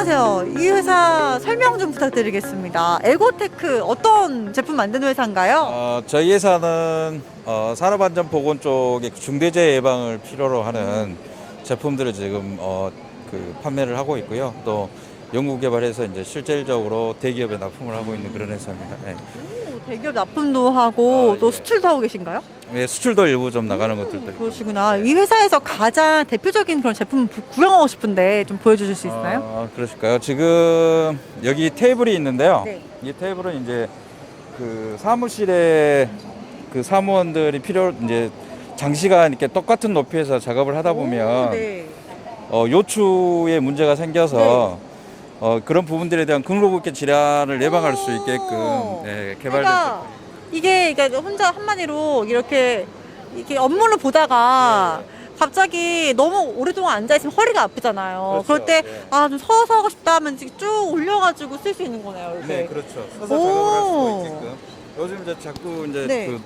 이 회사 설명 좀 부탁드리겠습니다. 에고테크 어떤 제품 만드는 회사인가요? 어, 저희 회사는 어, 산업안전보건 쪽의 중대재해 예방을 필요로 하는 제품들을 지금 어, 그 판매를 하고 있고요. 또 연구개발해서 이제 실질적으로 대기업에 납품을 하고 있는 그런 회사입니다. 네. 오, 대기업 납품도 하고 아, 또 예. 수출도 하고 계신가요? 네, 수출도 일부 좀 나가는 것들도 있고. 그러시구나. 이 회사에서 가장 대표적인 그런 제품 부- 구경하고 싶은데 좀 보여주실 수 있나요? 아, 그러실까요? 지금 여기 테이블이 있는데요. 네. 이 테이블은 이제 그 사무실에 그 사무원들이 필요 이제 장시간 이렇게 똑같은 높이에서 작업을 하다 보면 오, 네. 어, 요추에 문제가 생겨서 어, 그런 부분들에 대한 근로국계 질환을 예방할 수 있게끔 네, 개발된 그러니까 이게 그러니까 혼자 한마디로 이렇게 이렇게 업무를 보다가 갑자기 너무 오랫동안 앉아 있으면 허리가 아프잖아요. 그렇죠. 그럴 때 네. 아 좀 서서 하고 싶다 하면 이렇게 쭉 올려가지고 쓸 수 있는 거네요. 이렇게. 네, 그렇죠. 서서 오. 작업을 할 수가 있게끔. 요즘 이제 자꾸 이제 네. 그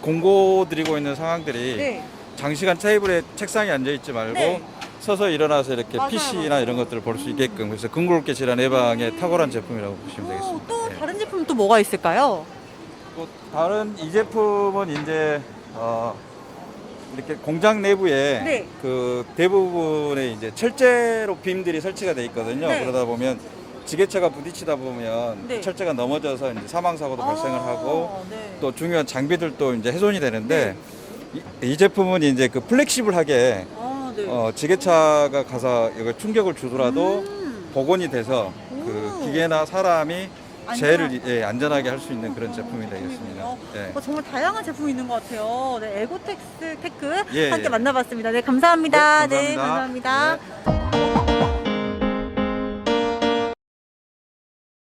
공고 드리고 있는 상황들이 네. 장시간 테이블에 책상에 앉아 있지 말고 네. 서서 일어나서 이렇게 맞아요, PC나 맞아요. 이런 것들을 볼 수 있게끔 그래서 근골계 질환 예방에 탁월한 제품이라고 보시면 오, 되겠습니다. 또 네. 다른 제품 또 뭐가 있을까요? 또 다른 이 제품은 이제 어 이렇게 공장 내부에 네. 그 대부분의 이제 철제로 빔들이 설치가 돼 있거든요. 네. 그러다 보면 지게차가 부딪히다 보면 네. 철제가 넘어져서 이제 사망 사고도 발생을 아, 하고 네. 또 중요한 장비들도 이제 훼손이 되는데 이, 이 제품은 이제 그 플렉시블하게 아, 네. 어, 지게차가 가서 이거 충격을 주더라도 음. 복원이 돼서 그 오. 기계나 사람이 안전하게. 재해를 예, 안전하게 할 수 있는 그런 제품이 되겠습니다. 제품이군요. 네. 어, 정말 다양한 제품이 있는 것 같아요. 네, 에고텍스 테크 예, 함께 예. 만나봤습니다. 네, 감사합니다. 네, 네, 감사합니다. 감사합니다.